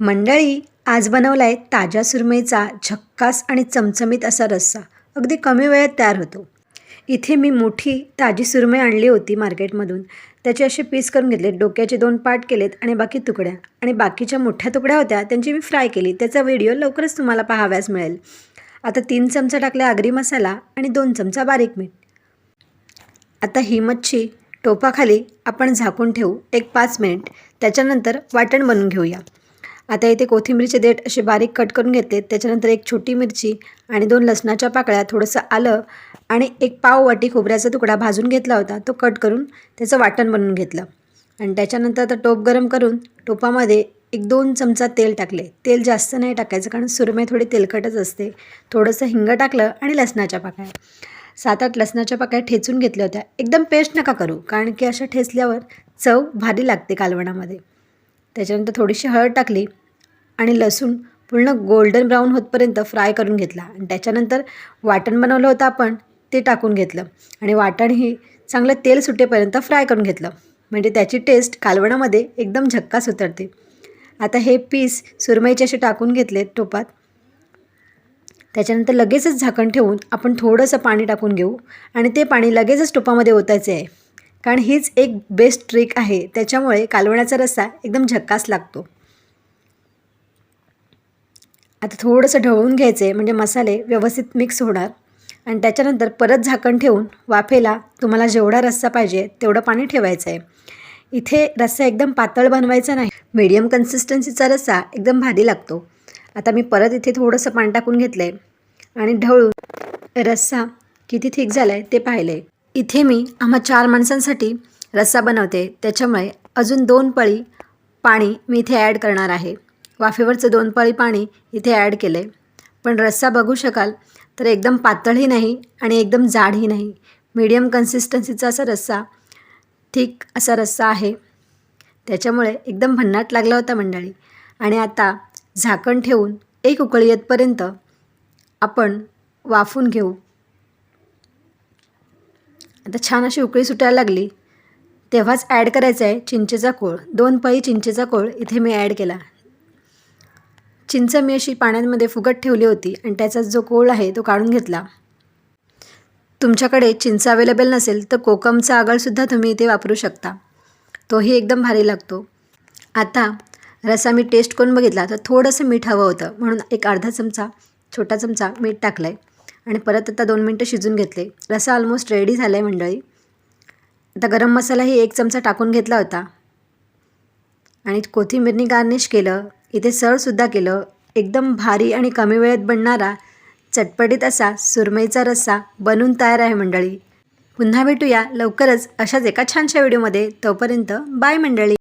मंडळी आज बनवला आहे ताज्या सुरमईचा झक्कास आणि चमचमीत असा रस्सा. अगदी कमी वेळात तयार होतो. इथे मी मोठी ताजी सुरमई आणली होती मार्केटमधून. त्याचे असे पीस करून घेतले डोक्याचे दोन पार्ट केलेत आणि बाकी तुकड्या. आणि बाकीच्या मोठ्या तुकड्या होत्या त्यांची मी फ्राय केली. त्याचा व्हिडिओ लवकरच तुम्हाला पाहाव्यास मिळेल. आता तीन चमचा टाकला आगरी मसाला आणि दोन चमचा बारीक मीठ. आता ही मच्छी टोपाखाली आपण झाकून ठेवू एक पाच मिनिट. त्याच्यानंतर वाटण बनवून घेऊया. आता इथे कोथिंबीरचे देठ असे बारीक कट करून घेतले त्याच्यानंतर एक छोटी मिरची आणि दोन लसणाच्या पाकळ्या थोडंसं आलं आणि एक पाव वाटी खोबऱ्याचा तुकडा भाजून घेतला होता. तो कट करून त्याचं वाटण बनवून घेतलं. आणि त्याच्यानंतर आता टोप गरम करून टोपामध्ये एक दोन चमचा तेल टाकले. तेल जास्त नाही टाकायचं कारण सुरमई थोडी तेलकटच असते. थोडंसं हिंग टाकलं आणि लसणाच्या पाकळ्या. सात आठ लसणाच्या पाकळ्या ठेचून घेतल्या होत्या. एकदम पेस्ट नका करू कारण की अशा ठेचल्यावर चव भारी लागते कालवणामध्ये. त्याच्यानंतर थोडीशी हळद टाकली आणि लसूण पूर्ण गोल्डन ब्राऊन होतपर्यंत फ्राय करून घेतला. आणि त्याच्यानंतर वाटण बनवलं होतं आपण ते टाकून घेतलं. आणि वाटण हे चांगलं तेल सुटेपर्यंत फ्राय करून घेतलं. म्हणजे त्याची टेस्ट कालवणामध्ये एकदम झक्कास उतरते. आता हे पीस सुरमईचे असे टाकून घेतले टोपात. त्याच्यानंतर लगेचच झाकण ठेवून आपण थोडंसं पाणी टाकून घेऊ. आणि ते पाणी लगेचच टोपामध्ये ओतायचे आहे. कारण हीच एक बेस्ट ट्रिक आहे. त्याच्यामुळे कालवण्याचा रस्सा एकदम झक्कास लागतो. आता थोडंसं ढवळून घ्यायचं आहे म्हणजे मसाले व्यवस्थित मिक्स होणार. आणि त्याच्यानंतर परत झाकण ठेवून वाफेला तुम्हाला जेवढा रस्सा पाहिजे तेवढं पाणी ठेवायचं आहे इथे रस्सा एकदम पातळ बनवायचा नाही. मीडियम कन्सिस्टन्सीचा रस्सा एकदम भारी लागतो. आता मी परत इथे थोडंसं पाणी टाकून घेतलं आहे आणि ढवळून रस्सा किती थिक झाला आहे ते पाहिलं आहे इथे मी आम्हा चार माणसांसाठी रस्सा बनवते. त्याच्यामुळे अजून दोन पळी पाणी मी इथे ॲड करणार आहे. वाफेवरचं दोन पळी पाणी इथे ॲड केलं आहे पण रस्सा बघू शकाल तर एकदम पातळही नाही आणि एकदम जाडही नाही. मीडियम कन्सिस्टन्सीचा असा रस्सा ठीक असा रस्सा आहे. त्याच्यामुळे एकदम भन्नाट लागला होता मंडळी. आणि आता झाकण ठेवून एक उकळी येतपर्यंत आपण वाफून घेऊ. आता छान अशी उकळी सुटायला लागली. तेव्हाच ॲड करायचं आहे चिंचेचा कोळ. दोन पळी चिंचेचा कोळ इथे मी ॲड केला. चिंच मी अशी पाण्यामध्ये फुगत ठेवली होती आणि त्याचा जो कोळ आहे तो काढून घेतला. तुमच्याकडे चिंच अवेलेबल नसेल तर कोकमचा आगळसुद्धा तुम्ही इथे वापरू शकता. तोही एकदम भारी लागतो. आता रसा मी टेस्ट करून बघितला. तर थोडंसं मीठ हवं होतं. म्हणून एक अर्धा चमचा छोटा चमचा मीठ टाकलं आहे आणि परत आता दोन मिनटं शिजून घेतले. रसा ऑलमोस्ट रेडी झाला आहे मंडळी. आता गरम मसालाही एक चमचा टाकून घेतला होता. आणि कोथिंबीरनी गार्निश केलं. इथे सरसुद्धा केलं. एकदम भारी आणि कमी वेळेत बनणारा चटपटीत असा सुरमईचा रस्सा बनून तयार आहे मंडळी. पुन्हा भेटूया लवकरच अशाच एका छानशा व्हिडिओमध्ये तोपर्यंत बाय मंडळी.